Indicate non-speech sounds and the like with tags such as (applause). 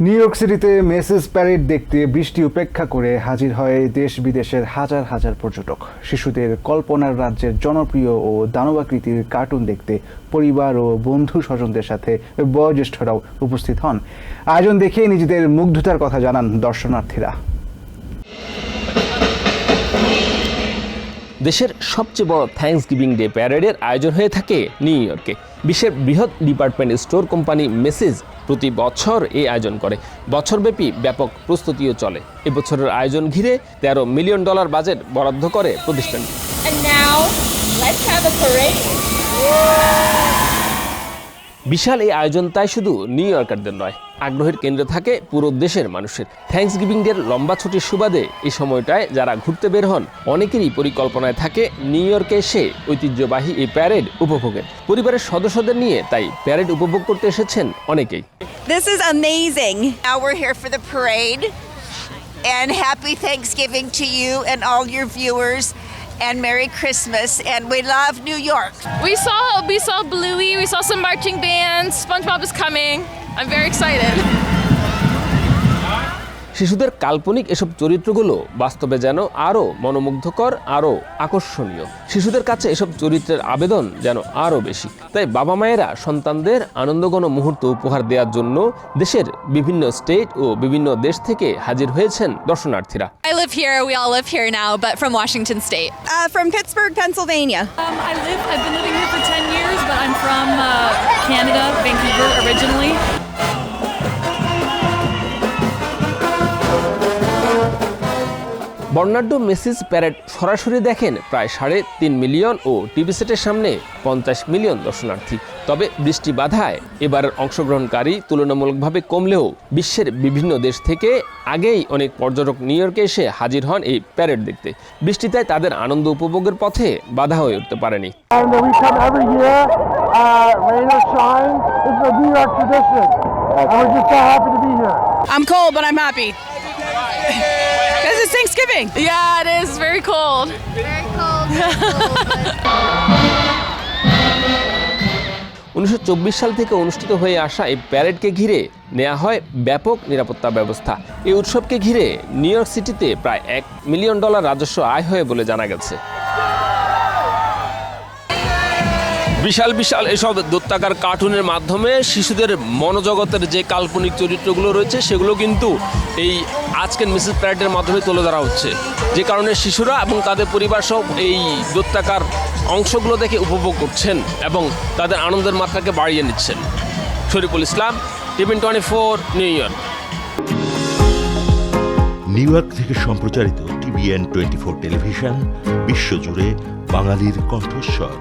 New York সিটিতে মেসেস parade দেখতে বৃষ্টি উপেক্ষা করে হাজির হয় দেশ বিদেশের হাজার হাজার পর্যটক। শিশুদের কল্পনার রাজ্যের জনপ্রিয় ও দানবাকৃতির কার্টুন দেখতে পরিবার ও বন্ধু স্বজনদের সাথে বয়োজ্যেষ্ঠরাও উপস্থিত হন। আয়োজন দেখে নিজেদের মুগ্ধতার কথা জানান দর্শনার্থীরা। দেশের সবচেয়ে বড় থ্যাংকস গিভিং ডে প্যারেডের আয়োজন হয়ে থাকে নিউ ইয়র্কে। বিশ্বের বৃহৎ ডিপার্টমেন্ট স্টোর কোম্পানি মেসেজ প্রতি বছর এই আয়োজন করে। বছরব্যাপী ব্যাপক প্রস্তুতিও চলে। এবছরের আয়োজন ঘিরে তেরো মিলিয়ন ডলার বাজেট বরাদ্দ করে প্রতিষ্ঠানটি And now, let's have a parade. বিশাল এই আয়োজন তাই শুধু নিউ ইয়র্কারদের নয়, আগ্রহের কেন্দ্রে থাকে পুরো দেশের মানুষের থ্যাঙ্কস গিভিং ডের লম্বা ছুটির সুবাদে এই সময়টায় যারা ঘুরতে বের হন, অনেকেরই পরিকল্পনায় থাকে নিউ ইয়র্কে এসে ঐতিহ্যবাহী এই প্যারেড উপভোগের পরিবারের সদস্যদের নিয়ে তাই প্যারেড উপভোগ করতে এসেছেন অনেকেই This is amazing. Now we're here for the parade. And happy Thanksgiving to you and all your viewers. And Merry Christmas. And we love New York. We saw we saw Bluey, we saw some marching bands. SpongeBob is coming. I'm very excited. (laughs) শিশুদের কাল্পনিক এসব চরিত্রগুলো বাস্তবে যেন আরও মনোমুগ্ধকর আরও আকর্ষণীয় শিশুদের কাছে এসব চরিত্রের আবেদন যেন আরও বেশি তাই বাবা মায়েরা সন্তানদের আনন্দঘন মুহূর্ত উপহার দেওয়ার জন্য দেশের বিভিন্ন স্টেট ও বিভিন্ন দেশ থেকে হাজির হয়েছেন দর্শনার্থীরা I live here. We all live here now, but from Washington State. Uh, from Pittsburgh, Pennsylvania. Um, I live. I've been living here for ten years, but I'm from uh, Canada, Vancouver originally. বর্ণাঢ্য Macy's parade সরাসরি দেখেন প্রায় সাড়ে তিন million ও TV সেটের সামনে পঞ্চাশ million দর্শনার্থী তবে বৃষ্টি বাধায় এবারের অংশগ্রহণকারী তুলনামূলকভাবে কমলেও বিশ্বের বিভিন্ন দেশ থেকে আগেই অনেক পর্যটক নিউ ইয়র্কে এসে হাজির হন এই প্যারেড দেখতে বৃষ্টিতে তাদের আনন্দ উপভোগের পথে বাধা হয়ে উঠতে পারেনি uh. I'm cold, but I'm happy. (laughs) Thanksgiving. Yeah, it is very cold. উনিশশো চব্বিশ সাল থেকে অনুষ্ঠিত হয়ে আসা এই প্যারেডকে ঘিরে নেওয়া হয় ব্যাপক নিরাপত্তা ব্যবস্থা এই উৎসবকে ঘিরে নিউ ইয়র্ক সিটিতে প্রায় এক মিলিয়ন ডলার রাজস্ব আয় হয় বলে জানা গেছে বিশাল বিশাল এসব দত্তাকার কার্টুনের মাধ্যমে শিশুদের মনোজগতের যে কাল্পনিক চরিত্রগুলো রয়েছে, সেগুলো কিন্তু এই আজকের মিসেস প্যারেডের মাধ্যমে তুলে ধরা হচ্ছে। যে কারণে শিশুরা এবং তাদের পরিবার সব এই দত্তাকার অংশগুলো দেখে উপভোগ করছেন এবং তাদের আনন্দের মাত্রাকে বাড়িয়ে নিচ্ছেন। Shariful Islam TVN twenty four, New York. New York থেকে সম্প্রচারিত টিভিএন টোয়েন্টি ফোর টেলিভিশন, বিশ্বজুড়ে বাঙালির কণ্ঠস্বর।